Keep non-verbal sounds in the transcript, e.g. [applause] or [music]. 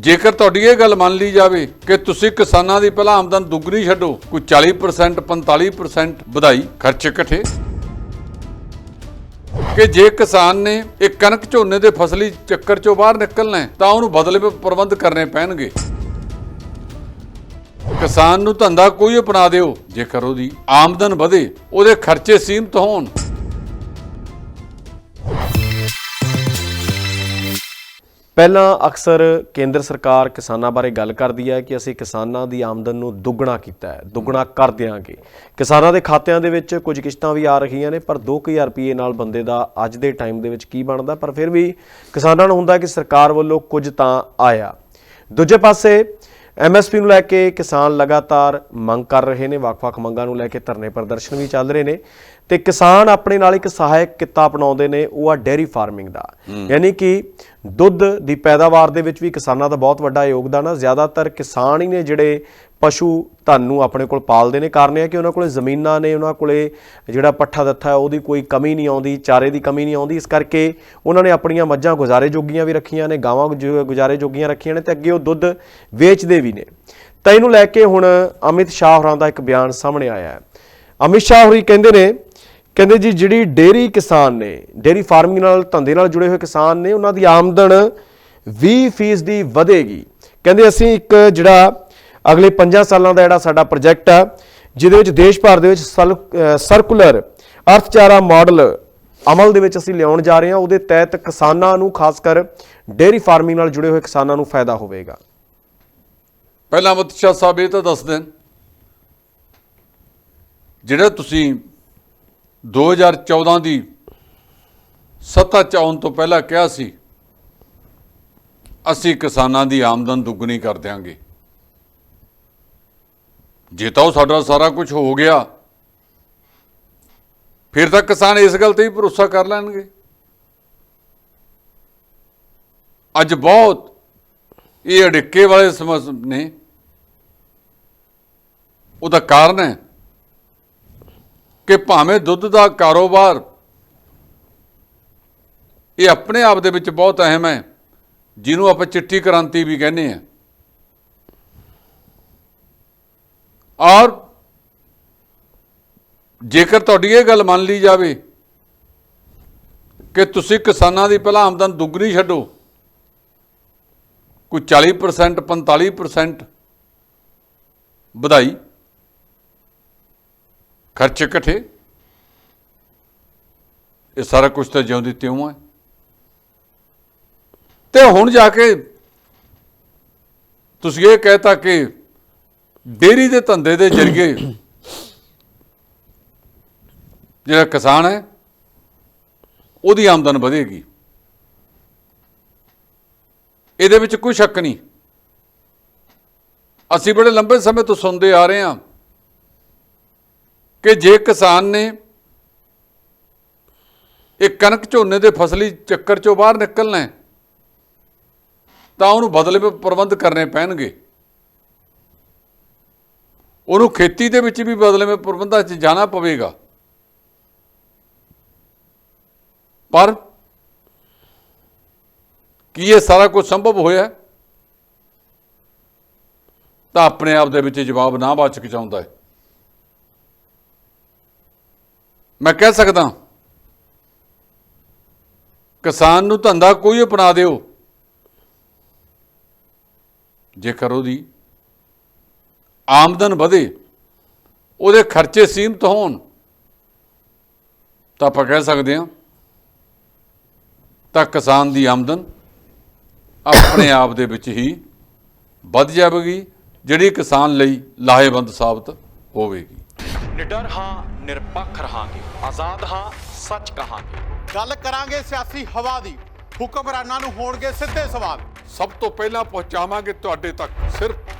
ਜੇਕਰ ਤੁਹਾਡੀ ਇਹ ਗੱਲ ਮੰਨ ਲਈ ਜਾਵੇ ਕਿ ਤੁਸੀਂ ਕਿਸਾਨਾਂ ਦੀ ਪਹਿਲਾਂ ਆਮਦਨ ਦੁੱਗਣੀ ਛੱਡੋ, ਕੋਈ 40% 45% ਵਧਾਈ, ਖਰਚ ਇਕੱਠੇ। ਕਿ ਜੇ ਕਿਸਾਨ ਨੇ ਇਹ ਕਣਕ ਝੋਨੇ ਦੇ ਫਸਲੀ ਚੱਕਰ ਚੋਂ ਬਾਹਰ ਨਿਕਲਣਾ ਤਾਂ ਉਹਨੂੰ ਬਦਲੇ ਪ੍ਰਬੰਧ ਕਰਨੇ ਪੈਣਗੇ। ਕਿਸਾਨ ਨੂੰ ਧੰਦਾ ਕੋਈ ਅਪਣਾ ਦਿਓ, ਜੇਕਰ ਉਹਦੀ ਆਮਦਨ ਵਧੇ, ਉਹਦੇ ਖਰਚੇ ਸੀਮਤ ਹੋਣ। ਪਹਿਲਾਂ ਅਕਸਰ ਕੇਂਦਰ ਸਰਕਾਰ ਕਿਸਾਨਾਂ ਬਾਰੇ ਗੱਲ ਕਰਦੀ ਹੈ ਕਿ ਅਸੀਂ ਕਿਸਾਨਾਂ ਦੀ ਆਮਦਨ ਨੂੰ ਦੁੱਗਣਾ ਕੀਤਾ ਹੈ, ਦੁੱਗਣਾ ਕਰ ਦਿਆਂਗੇ। ਕਿਸਾਨਾਂ ਦੇ ਖਾਤਿਆਂ ਦੇ ਵਿੱਚ ਕੁਝ ਕਿਸ਼ਤਾਂ ਵੀ ਆ ਰਹੀਆਂ ਨੇ, ਪਰ 2000 ਰੁਪਏ ਨਾਲ ਬੰਦੇ ਦਾ ਅੱਜ ਦੇ ਟਾਈਮ ਦੇ ਵਿੱਚ ਕੀ ਬਣਦਾ? ਪਰ ਫਿਰ ਵੀ ਕਿਸਾਨਾਂ ਨੂੰ ਹੁੰਦਾ ਕਿ ਸਰਕਾਰ ਵੱਲੋਂ ਕੁਝ ਤਾਂ ਆਇਆ। ਦੂਜੇ ਪਾਸੇ ਐਮਐਸਪੀ ਨੂੰ ਲੈ ਕੇ ਕਿਸਾਨ ਲਗਾਤਾਰ ਮੰਗ ਕਰ ਰਹੇ ਨੇ ਵੱਖ-ਵੱਖ ਮੰਗਾਂ ਨੂੰ ਲੈ ਕੇ ਧਰਨੇ ਪ੍ਰਦਰਸ਼ਨ ਵੀ ਚੱਲ ਰਹੇ ਨੇ ਤੇ ਕਿਸਾਨ ਆਪਣੇ ਨਾਲ ਇੱਕ ਸਹਾਇਕ ਕਿੱਤਾ ਅਪਣਾਉਂਦੇ ਨੇ ਉਹ ਆ ਡੇਅਰੀ ਫਾਰਮਿੰਗ ਦਾ। ਯਾਨੀ ਕਿ ਦੁੱਧ ਦੀ ਪੈਦਾਵਾਰ ਦੇ ਵਿੱਚ ਵੀ ਕਿਸਾਨਾਂ ਦਾ ਬਹੁਤ ਵੱਡਾ ਯੋਗਦਾਨ ਆ। ਜ਼ਿਆਦਾਤਰ ਕਿਸਾਨ ਹੀ ਨੇ ਜਿਹੜੇ ਪਸ਼ੂ ਧਨ ਨੂੰ ਆਪਣੇ ਕੋਲ ਪਾਲਦੇ ਨੇ। ਕਾਰਨ ਇਹ ਹੈ ਕਿ ਉਹਨਾਂ ਕੋਲੇ ਜ਼ਮੀਨਾਂ ਨੇ, ਉਹਨਾਂ ਕੋਲੇ ਜਿਹੜਾ ਪੱਠਾ ਦੱਥਾ ਉਹਦੀ ਕੋਈ ਕਮੀ ਨਹੀਂ ਆਉਂਦੀ, ਚਾਰੇ ਦੀ ਕਮੀ ਨਹੀਂ ਆਉਂਦੀ। ਇਸ ਕਰਕੇ ਉਹਨਾਂ ਨੇ ਆਪਣੀਆਂ ਮੱਝਾਂ ਗੁਜ਼ਾਰੇ ਜੋਗੀਆਂ ਵੀ ਰੱਖੀਆਂ ਨੇ, ਗਾਵਾਂ ਗੁਜ- ਗੁਜ਼ਾਰੇ ਜੋਗੀਆਂ ਰੱਖੀਆਂ ਨੇ ਤੇ ਅੱਗੇ ਉਹ ਦੁੱਧ ਵੇਚਦੇ ਵੀ ਨੇ। ਤਾਂ ਇਹਨੂੰ ਲੈ ਕੇ ਹੁਣ ਅਮਿਤ ਸ਼ਾਹ ਹੋਰਾਂ ਦਾ ਇੱਕ ਬਿਆਨ ਸਾਹਮਣੇ ਆਇਆ ਹੈ। ਅਮਿਤ ਸ਼ਾਹ ਹੋਰੀ ਕਹਿੰਦੇ ਨੇ, ਕਹਿੰਦੇ ਜੀ ਜਿਹੜੀ ਡੇਰੀ ਕਿਸਾਨ ਨੇ ਡੇਰੀ ਫਾਰਮਿੰਗ ਨਾਲ, ਧੰਦੇ ਨਾਲ ਜੁੜੇ ਹੋਏ ਕਿਸਾਨ ਨੇ, ਉਹਨਾਂ ਦੀ ਆਮਦਨ 20% ਦੀ ਵਧੇਗੀ। ਕਹਿੰਦੇ ਅਸੀਂ ਇੱਕ ਜਿਹੜਾ ਅਗਲੇ 5 ਸਾਲਾਂ ਦਾ ਜਿਹੜਾ ਸਾਡਾ ਪ੍ਰੋਜੈਕਟ ਆ, ਜਿਹਦੇ ਵਿੱਚ ਦੇਸ਼ ਭਰ ਦੇ ਵਿੱਚ ਸਰਕੂਲਰ ਅਰਥਚਾਰਾ ਮਾਡਲ ਅਮਲ ਦੇ ਵਿੱਚ ਅਸੀਂ ਲਿਆਉਣ ਜਾ ਰਹੇ ਹਾਂ। ਉਹਦੇ ਤਹਿਤ ਕਿਸਾਨਾਂ ਨੂੰ ਖਾਸ ਕਰ ਡੇਅਰੀ ਫਾਰਮਿੰਗ ਨਾਲ ਜੁੜੇ ਹੋਏ ਕਿਸਾਨਾਂ ਨੂੰ ਫਾਇਦਾ ਹੋਵੇਗਾ। ਪਹਿਲਾਂ ਅਮਿਤ ਸ਼ਾਹ ਸਾਹਿਬ ਇਹ ਤਾਂ ਦੱਸ ਦੇਣ ਜਿਹੜਾ ਤੁਸੀਂ 2014 ਦੀ ਸੱਤਾ ਚ ਆਉਣ ਤੋਂ ਪਹਿਲਾਂ ਕਿਹਾ ਸੀ, ਅਸੀਂ ਕਿਸਾਨਾਂ ਦੀ ਆਮਦਨ ਦੁੱਗਣੀ ਕਰ ਦਿਆਂਗੇ। ਜੇ ਤਾਂ ਉਹ ਸਾਡਾ ਸਾਰਾ ਕੁਝ ਹੋ ਗਿਆ, ਫਿਰ ਤਾਂ ਕਿਸਾਨ ਇਸ ਗੱਲ ਤੇ ਹੀ ਭਰੋਸਾ ਕਰ ਲੈਣਗੇ। ਅੱਜ ਬਹੁਤ ਇਹ ਅੜਿੱਕੇ ਵਾਲੇ ਸਮਝ ਨੇ। ਉਹਦਾ ਕਾਰਨ ਹੈ ਕਿ ਭਾਵੇਂ ਦੁੱਧ ਦਾ ਕਾਰੋਬਾਰ ਇਹ ਆਪਣੇ ਆਪ ਦੇ ਵਿੱਚ ਬਹੁਤ ਅਹਿਮ ਹੈ, ਜਿਹਨੂੰ ਆਪਾਂ ਚਿੱਟੀ ਕ੍ਰਾਂਤੀ ਵੀ ਕਹਿੰਦੇ ਆ ਔਰ ਜੇਕਰ ਤੁਹਾਡੀ ਇਹ ਗੱਲ ਮੰਨ ਲਈ ਜਾਵੇ ਕਿ ਤੁਸੀਂ ਕਿਸਾਨਾਂ ਦੀ ਪਹਿਲਾਂ ਆਮਦਨ ਦੁੱਗਣੀ ਛੱਡੋ, ਕੋਈ 40% 45% ਵਧਾਈ, ਖਰਚ ਇਕੱਠੇ, ਇਹ ਸਾਰਾ ਕੁਝ ਤਾਂ ਜਿਉਂਦੀ ਤਿਉਂ ਹੈ। ਤੇ ਹੁਣ ਜਾ ਕੇ ਤੁਸੀਂ ਇਹ ਕਹਿਤਾ ਕਿ ਡੇਰੀ ਦੇ ਧੰਦੇ ਦੇ ਜ਼ਰੀਏ ਜਿਹੜਾ ਕਿਸਾਨ ਹੈ, ਉਹਦੀ ਆਮਦਨ ਵਧੇਗੀ। ਇਹਦੇ ਵਿੱਚ ਕੋਈ ਸ਼ੱਕ ਨਹੀਂ। ਅਸੀਂ ਬੜੇ ਲੰਬੇ ਸਮੇਂ ਤੋਂ ਸੁਣਦੇ ਆ ਰਹੇ ਹਾਂ ਕਿ ਜੇ ਕਿਸਾਨ ਨੇ ਇਹ ਕਣਕ ਝੋਨੇ ਦੇ ਫਸਲੀ ਚੱਕਰ ਚੋਂ ਬਾਹਰ ਨਿਕਲਣਾ ਤਾਂ ਉਹਨੂੰ ਬਦਲੇ ਪ੍ਰਬੰਧ ਕਰਨੇ ਪੈਣਗੇ। ਉਹਨੂੰ ਖੇਤੀ ਦੇ ਵਿੱਚ ਵੀ ਬਦਲੇ ਵਿੱਚ ਪ੍ਰਬੰਧਾਂ 'ਚ ਜਾਣਾ ਪਵੇਗਾ। ਪਰ ਕੀ ਇਹ ਸਾਰਾ ਕੁਝ ਸੰਭਵ ਹੋਇਆ? ਤਾਂ ਆਪਣੇ ਆਪ ਦੇ ਵਿੱਚ ਜਵਾਬ ਨਾ ਬਚ ਚਾਹੁੰਦਾ ਹੈ। ਮੈਂ ਕਹਿ ਸਕਦਾ ਕਿਸਾਨ ਨੂੰ ਧੰਦਾ ਕੋਈ ਅਪਣਾ ਦਿਓ। ਜੇਕਰ ਉਹਦੀ ਆਮਦਨ ਵਧੇ ਉਹਦੇ ਖਰਚੇ ਸੀਮਤ ਹੋਣ ਤਾਂ ਆਪਾਂ ਕਹਿ ਸਕਦੇ ਹਾਂ ਤਾਂ ਕਿਸਾਨ ਦੀ ਆਮਦਨ ਆਪਣੇ [coughs] ਆਪ ਦੇ ਵਿੱਚ ਹੀ ਵੱਧ ਜਾਵੇਗੀ ਜਿਹੜੀ ਕਿਸਾਨ ਲਈ ਲਾਹੇਵੰਦ ਸਾਬਤ ਹੋਵੇਗੀ। ਨਿਡਰ ਹਾਂ ਨਿਰਪੱਖ ਰਹਾਂਗੇ ਆਜ਼ਾਦ ਹਾਂ ਸੱਚ ਕਹਾਂਗੇ। ਗੱਲ ਕਰਾਂਗੇ ਸਿਆਸੀ ਹਵਾ ਦੀ ਹੁਕਮਰਾਨਾਂ ਨੂੰ ਹੋਣਗੇ ਸਿੱਧੇ ਸਵਾਲ। ਸਭ ਤੋਂ ਪਹਿਲਾਂ ਪਹੁੰਚਾਵਾਂਗੇ ਤੁਹਾਡੇ ਤੱਕ ਸਿਰਫ